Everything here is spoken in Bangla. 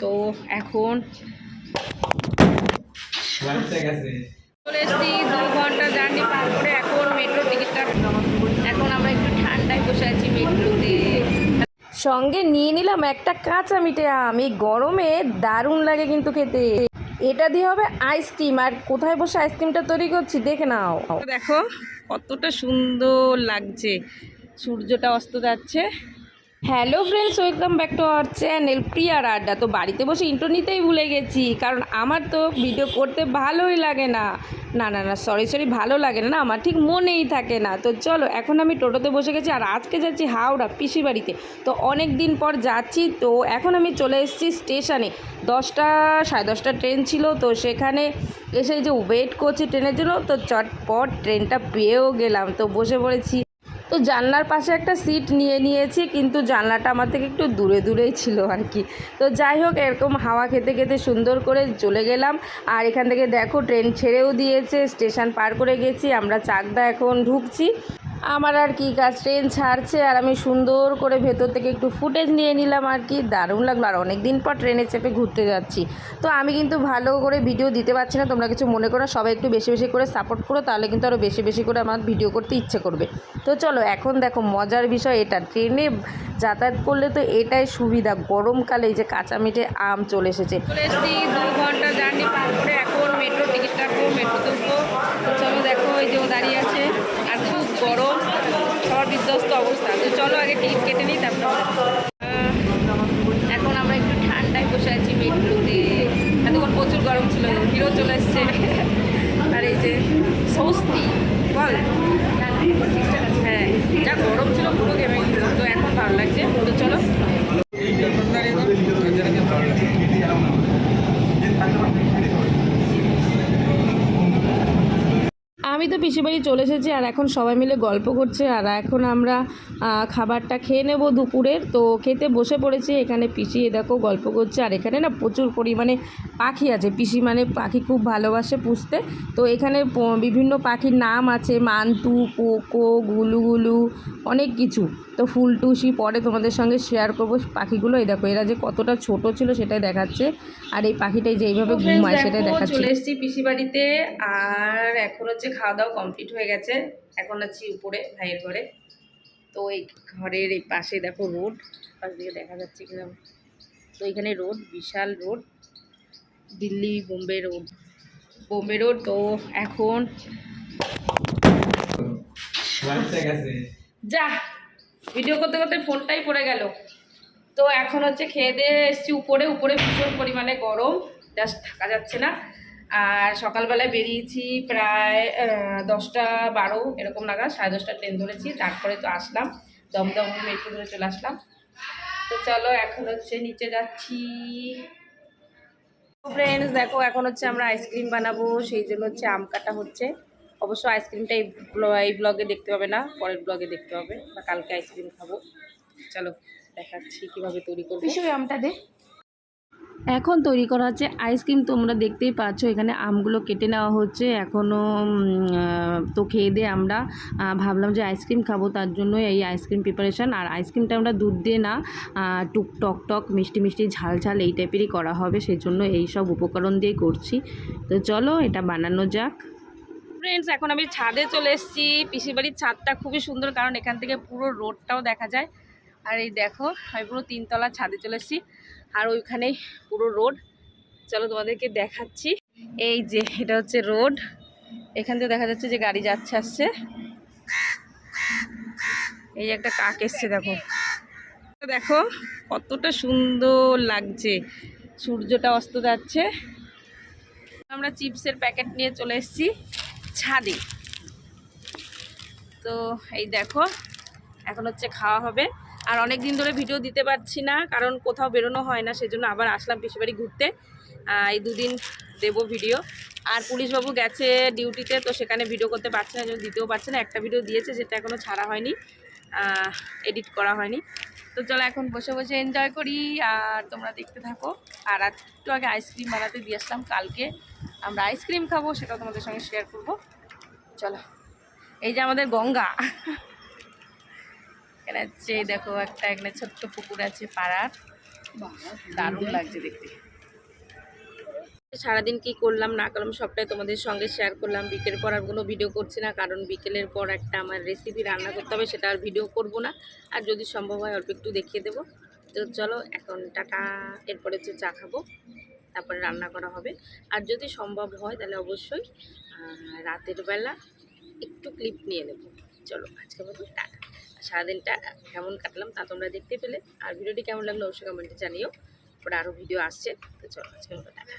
তো এখন চলে এসেছি দু ঘণ্টা জার্নি পার করে এখন মেট্রো টিকিটটা এখন আমরা একটু ঠান্ডায় বসে আছি মেট্রোতে সঙ্গে নিয়ে নিলাম একটা কাঁচা মিঠে আম। এই গরমে দারুণ লাগে কিন্তু খেতে। এটা দিয়ে হবে আইসক্রিম আর কোথায় বসে আইসক্রিমটা তৈরি করছি দেখে নাও। দেখো কতটা সুন্দর লাগছে। সূর্যটা অস্ত যাচ্ছে। Hello friends, welcome back to our channel প্রিয়ার আড্ডা তো বাড়িতে বসে ইন্টো নিতেই ভুলে গেছি, কারণ আমার তো ভিডিও করতে ভালোই লাগে না। না না না সরি সরি ভালো লাগে না না, আমার ঠিক মনেই থাকে না। তো চলো, এখন আমি টোটোতে বসে গেছি, আর আজকে যাচ্ছি হাওড়া পিসি বাড়িতে। তো অনেক দিন পর যাচ্ছি, তো এখন আমি চলে এসেছি স্টেশনে। দশটা, সাড়ে দশটা ট্রেন ছিল, তো সেখানে এসে যে ওয়েট করছি ট্রেনের জন্য, তো চটপট ট্রেনটা পেয়েও গেলাম। তো বসে পড়েছি। তো জানলার পাশে একটা সিট নিয়ে নিয়েছি, কিন্তু জানলাটা আমার থেকে একটু দূরে দূরেই ছিল আর কি। তো যাই হোক, এরকম হাওয়া খেতে খেতে সুন্দর করে চলে গেলাম। আর এখান থেকে দেখো, ট্রেন ছেড়েও দিয়েছে, স্টেশন পার করে গেছি, আমরা চাকদা এখন ঢুকছি। আমার আর কি কাজ? ট্রেন ছাড়ছে আর আমি সুন্দর করে ভেতর থেকে একটু ফুটেজ নিয়ে নিলাম আর কি। দারুণ লাগল। আর অনেক দিন পর ট্রেনে চেপে ঘুরতে যাচ্ছি। তো আমি কিন্তু ভালো করে ভিডিও দিতে পারছি না। তোমরা কিছু মনে করো, সবাই একটু বেশি বেশি করে সাপোর্ট করো, তাহলে কিন্তু আরও বেশি বেশি করে আমার ভিডিও করতে ইচ্ছে করবে। তো চলো, এখন দেখো মজার বিষয় এটা। ট্রেনে যাতায়াত করলে তো এটাই সুবিধা। গরমকালে যে কাঁচা আম চলে এসেছে। চলে এসেছি, দু ঘণ্টা জার্নি পার করে এখন মেট্রো টিকিট কাটবো মেট্রোতে উঠবো তো চলো দেখো এই যে ও দাঁড়িয়ে আছে আর খুব গরম বিধ্বস্ত অবস্থা। তো চলো আগে টিকিট কেটে নিই, তারপর এখন আমরা একটু ঠান্ডায় বসে আছি মেট্রোতে এতক্ষণ প্রচুর গরম ছিল, হিরো চলে এসছে। আর এই যে স্বস্তি, বল। হ্যাঁ যা গরম ছিল পুরো গেমে তো এখন ভালো লাগছে। তো চলো। আমি তো পিসি বাড়ি চলে এসেছি আর এখন সবাই মিলে গল্প করছে আর এখন আমরা খাবারটা খেয়ে নেব দুপুরের। তো খেতে বসে পড়েছি, এখানে পিসি দেখো গল্প করছে আর এখানে না প্রচুর পরিমাণে পাখি আছে। পিসি মানে পাখি খুব ভালোবাসে পুষতে। তো এখানে বিভিন্ন পাখির নাম আছে মান্তু পোকো গুলুগুলু, অনেক কিছু। তো ফুল টুসি পরে তোমাদের সঙ্গে শেয়ার করব। পাখিগুলো এই দেখো এরা যে কতটা ছোট ছিল সেটাই দেখাচ্ছে। আর এই পাখিটাই যে এইভাবে ঘুমায় সেটাই দেখাচ্ছে। চলে এসেছি পিসি বাড়িতে আর এখন হচ্ছে খাওয়া দাওয়া কমপ্লিট হয়ে গেছে। এখন আছি উপরে ভাইয়ের ঘরে। তো এই ঘরের এই পাশে দেখো রোড পাশ দিকে দেখা যাচ্ছে কিনা। তো এখানে রোড বিশাল road Delhi Bombay road Bombay road তো এখন যা ভিডিও করতে করতে ফোনটাই পড়ে গেল। তো এখন হচ্ছে খেয়ে দিয়ে এসছি উপরে উপরে ভীষণ পরিমাণে গরম জাস্ট থাকা যাচ্ছে না। আর সকালবেলায় বেরিয়েছি প্রায় দশটা বারো এরকম নাগাদ, সাড়ে দশটা ট্রেন ধরেছি, তারপরে তো আসলাম, দমদম মেট্রো ধরে চলে আসলাম। তো চলো এখন হচ্ছে নিচে যাচ্ছি। ফ্রেন্ডস দেখো এখন হচ্ছে আমরা আইসক্রিম বানাবো, সেই জন্য হচ্ছে আম কাটা হচ্ছে। অবশ্য আইসক্রিমটা এই ব্ল- এই ব্লগে দেখতে হবে না পরের ব্লগে দেখতে হবে বা কালকে আইসক্রিম খাব। চলো দেখাচ্ছি কীভাবে তৈরি করব। আমটা দে। এখন তৈরি করা হচ্ছে আইসক্রিম তোমরা দেখতেই পাচ্ছ এখানে আমগুলো কেটে নেওয়া হচ্ছে। এখনও তো খেয়ে দিয়ে আমরা ভাবলাম যে আইসক্রিম খাব তার জন্য এই আইসক্রিম প্রিপারেশান আর আইসক্রিমটা আমরা দুধ দিয়ে না টুক টক টক মিষ্টি মিষ্টি ঝাল ঝাল এই টাইপেরই করা হবে সেই জন্য এই সব উপকরণ দিয়ে করছি। তো চলো এটা বানানো যাক। ফ্রেন্ডস এখন আমি ছাদে চলে এসেছি। পিসির বাড়ির ছাদটা খুবই সুন্দর, কারণ এখান থেকে পুরো রোডটাও দেখা যায়। আর এই দেখো, আমি পুরো তিনতলা ছাদে চলে এসেছি, আর ওইখানেই পুরো রোড। চলো তোমাদেরকে দেখাচ্ছি। এই যে, এটা হচ্ছে রোড। এখান থেকে দেখা যাচ্ছে যে গাড়ি যাচ্ছে, আসছে। এই একটা কাক এসছে, দেখো। দেখো, কতটা সুন্দর লাগছে। সূর্যটা অস্ত যাচ্ছে। আমরা চিপসের প্যাকেট নিয়ে চলে এসেছি। ছাদে। তো এই দেখো এখন হচ্ছে খাওয়া হবে। আর অনেক দিন ধরে ভিডিও দিতে পারছি না কারণ কোথাও বেরোনো হয় না সেজন্য আবার আসলাম পিসিবাড়ি ঘুরতে। আহ, এই দুদিন দেবো ভিডিও। আর পুলিশবাবু গেছে ডিউটিতে তো সেখানে ভিডিও করতে পারছে না দিতেও পারছে না। একটা ভিডিও দিয়েছে যেটা এখনও ছাড়া হয়নি। এডিট করা হয়নি। তো চলো এখন বসে বসে এনজয় করি আর তোমরা দেখতে থাকো। আর একটু আগে আইসক্রিম বানাতে দিয়ে আসলাম কালকে। আমরা আইসক্রিম খাব, সেটাও তোমাদের সঙ্গে শেয়ার করব। চলো, এই যে আমাদের গঙ্গা। এখানে হচ্ছে দেখো একটা, এখানে ছোট্ট পুকুর আছে পাড়ার। দারুণ লাগছে দেখতে। সারাদিন কি করলাম, না করলাম, সবটাই তোমাদের সঙ্গে শেয়ার করলাম। বিকেল পর আর কোনো ভিডিও করছি না, কারণ বিকেলের পর একটা আমার রেসিপি রান্না করতে হবে, সেটা আর ভিডিও করব না। আর যদি সম্ভব হয়, অল্প একটু দেখিয়ে দেবো। তো চলো, এখন টাটা। এরপরে হচ্ছে চা খাব। তারপরে রান্না করা হবে। আর যদি সম্ভব হয় তাহলে অবশ্যই রাতের বেলা একটু ক্লিপ নিয়ে নেব। চলো আজকে মতো টাটা। সারাদিনটা কেমন কাটলাম তা তোমরা দেখতে পেলে। আর ভিডিওটি কেমন লাগল অবশ্যই কমেন্টে জানিও। পরে আরও ভিডিও আসছে, তো চলো আজকে বলব টাটা।